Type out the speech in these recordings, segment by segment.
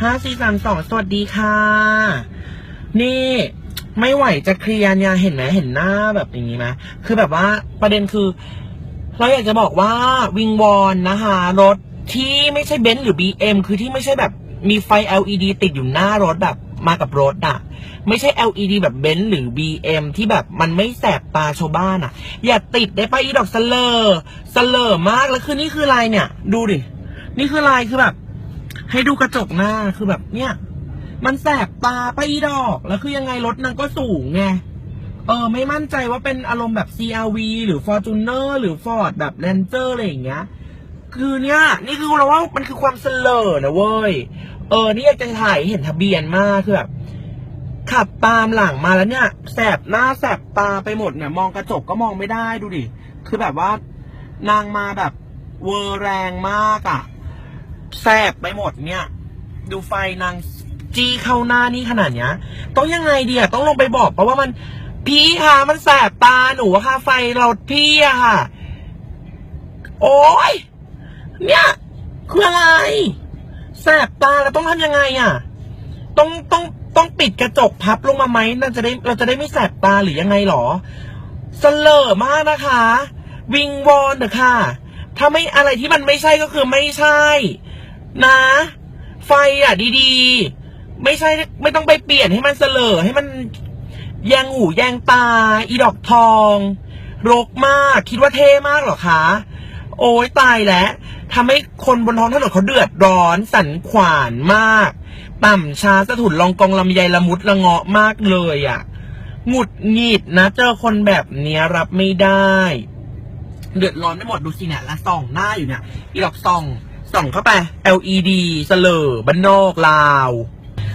ห้าสี่สามสองสวัสดีค่ะ นี่ไม่ไหวจะเคลียร์เนี่ยเห็นไหมเห็นหน้าแบบอย่างนี้ไหมคือแบบว่าประเด็นคือ เราอยากจะบอกว่าวิงวอนนะคะรถที่ไม่ใช่เบนซ์หรือ BM คือที่ไม่ใช่แบบมีไฟ LED ติดอยู่หน้ารถแบบมากับรถอะไม่ใช่ LED แบบเบนซ์หรือ BM ที่แบบมันไม่แสบตาชาวบ้านอะอย่าติดได้ปะอีดอกสเลอร์สเลอร์มากแล้วคือนี่คืออะไรเนี่ย ดูดิ นี่คืออะไรคือแบบ ให้ดูกระจกหน้าคือแบบเนี่ย มันแสบตาไปอีดอก แล้วคือยังไงรถนางก็สูงไง เออ ไม่มั่นใจว่าเป็นอารมณ์แบบ CRV หรือ Fortuner หรือ Ford แบบ Ranger อะไรอย่างเงี้ย คือเนี่ย นี่คือเราว่ามันคือความเสลอนะเว้ย เออ นี่อยากจะถ่ายเห็นทะเบียนมากคือแบบขับตามหลังมาแล้วเนี่ยแสบหน้าแสบตาไปหมดเนี่ย มองกระจกก็มองไม่ได้ดูดิ คือแบบว่านางมาแบบเวอร์แรงมากอะ่ะ แสบไปหมดเนี่ย ดูไฟนางจี้เข้าหน้านี่ขนาดเนี้ย ต้องยังไงดีอะต้องลงไปบอกเพราะว่ามัน พี่คะมันแสบตาหนูอะค่ะ ไฟเราพี่อะค่ะ โอ้ยเนี่ยคืออะไรแสบตาแล้วต้องทำยังไงอะต้องต้องต้องปิดกระจกพับลงมาไหมน่าจะได้เราจะได้ไม่แสบตาหรือยังไงหรอเสลอมากนะคะ วิงวอนเถอะค่ะ ถ้าไม่อะไรที่มันไม่ใช่ก็คือไม่ใช่ นะ ไฟอะดีๆ ไม่ใช่ไม่ต้องไปเปลี่ยนให้มันเสลอให้มันแยงหูแยงตา อีดอกทองรกมาก คิดว่าเท่มากเหรอคะ โอ้ยตายแล้วทำให้คนบนท้องถนนเขาเดือดร้อน สันขวานมาก ต่ำช้าสะถุนลองกองลำไยละมุดละเงาะมากเลยอะ่ะหงุดหงิดนะเจอคนแบบเนี้ยรับไม่ได้ เดือดร้อนไม่หมดดูสิเนี่ยและส่องหน้าอยู่เนี่ยอีดอกส่อง ส่องเข้าไป LED เสลอบ้านนอกลาว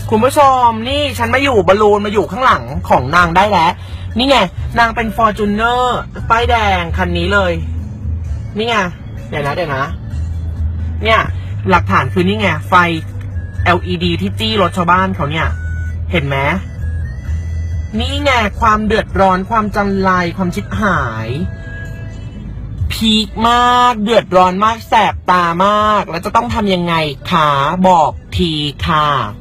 คุณผู้ชมนี่ฉันมาอยู่บอลลูนมาอยู่ข้างหลังของนางได้แล้ว นี่ไง นางเป็นฟอร์จูเนอร์ป้ายแดงคันนี้เลย นี่ไง เดี๋ยวนะเดี๋ยวนะ เนี่ยหลักฐานคือนี่ไง ไฟ LED ที่จี้รถชาวบ้านเขาเนี่ย เห็นไหมนี่ไงความเดือดร้อนความจันไรความชิบหาย พีคมาก เดือดร้อนมากแสบตามาก แล้วจะต้องทำยังไงคะบอกทีค่ะ